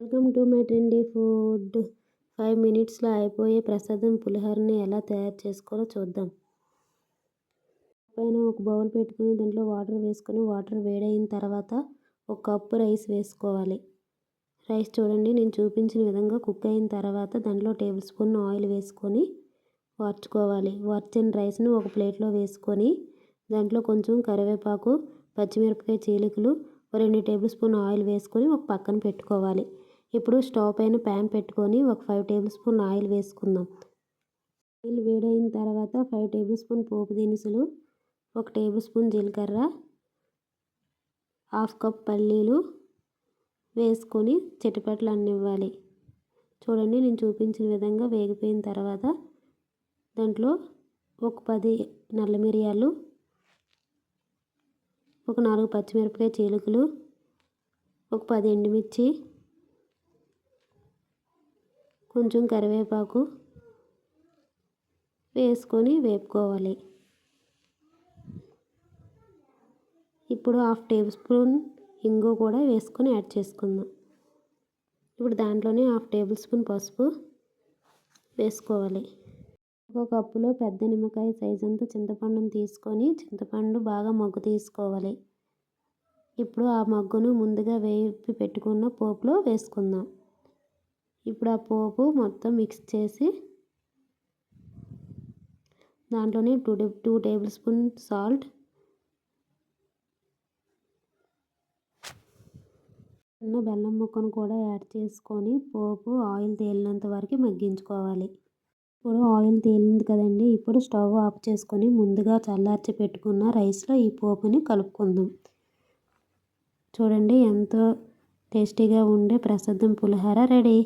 Welcome to my trendy food. Five మినిట్స్లో అయిపోయే ప్రసాదం పులిహోరని ఎలా తయారు చేసుకోవాలో చూద్దాం. పైన ఒక బౌల్ పెట్టుకుని దాంట్లో వాటర్ వేసుకొని వాటర్ వేడైన తర్వాత ఒక కప్పు రైస్ వేసుకోవాలి. రైస్ చూడండి నేను చూపించిన విధంగా కుక్ అయిన తర్వాత దాంట్లో టేబుల్ స్పూన్ ఆయిల్ వేసుకొని వార్చుకోవాలి. వార్చిన రైస్ను ఒక ప్లేట్లో వేసుకొని దాంట్లో కొంచెం కరివేపాకు పచ్చిమిరపకాయ చీలికలు రెండు టేబుల్ స్పూన్ ఆయిల్ వేసుకొని ఒక పక్కన పెట్టుకోవాలి. ఇప్పుడు స్టవ్ పైన ప్యాన్ పెట్టుకొని ఒక ఫైవ్ టేబుల్ స్పూన్ ఆయిల్ వేసుకుందాం. ఆయిల్ వేడైన తర్వాత ఫైవ్ టేబుల్ స్పూన్ పోపు దినుసులు ఒక టేబుల్ స్పూన్ జీలకర్ర హాఫ్ కప్ పల్లీలు వేసుకొని చిటపట్లు అన్నివ్వాలి చూడండి నేను చూపించిన విధంగా వేగిపోయిన తర్వాత దాంట్లో ఒక పది నల్ల మిరియాలు ఒక నాలుగు పచ్చిమిరపకాయ చీలికలు ఒక పది ఎండుమిర్చి కొంచెం కరివేపాకు వేసుకొని వేపుకోవాలి. ఇప్పుడు హాఫ్ టేబుల్ స్పూన్ ఇంగు కూడా వేసుకొని యాడ్ చేసుకుందాం. ఇప్పుడు దాంట్లోనే హాఫ్ టేబుల్ స్పూన్ పసుపు వేసుకోవాలి. ఒక కప్పులో పెద్ద నిమ్మకాయ సైజు అంతా చింతపండుని తీసుకొని చింతపండు బాగా మగ్గు తీసుకోవాలి. ఇప్పుడు ఆ మగ్గును ముందుగా వేపి పెట్టుకున్న పోపులో వేసుకుందాం. ఇప్పుడు ఆ పోపు మొత్తం మిక్స్ చేసి దాంట్లోనే two two tablespoon salt చిన్న బెల్లం ముక్కను కూడా యాడ్ చేసుకొని పోపు ఆయిల్ తేలినంత వరకు మగ్గించుకోవాలి. ఇప్పుడు ఆయిల్ తేలింది కదండి ఇప్పుడు స్టవ్ ఆఫ్ చేసుకొని ముందుగా చల్లార్చి పెట్టుకున్న రైస్లో ఈ పోపుని కలుపుకుందాం. చూడండి ఎంతో టేస్టీగా ఉండే ప్రసాదం పులిహోర రెడీ.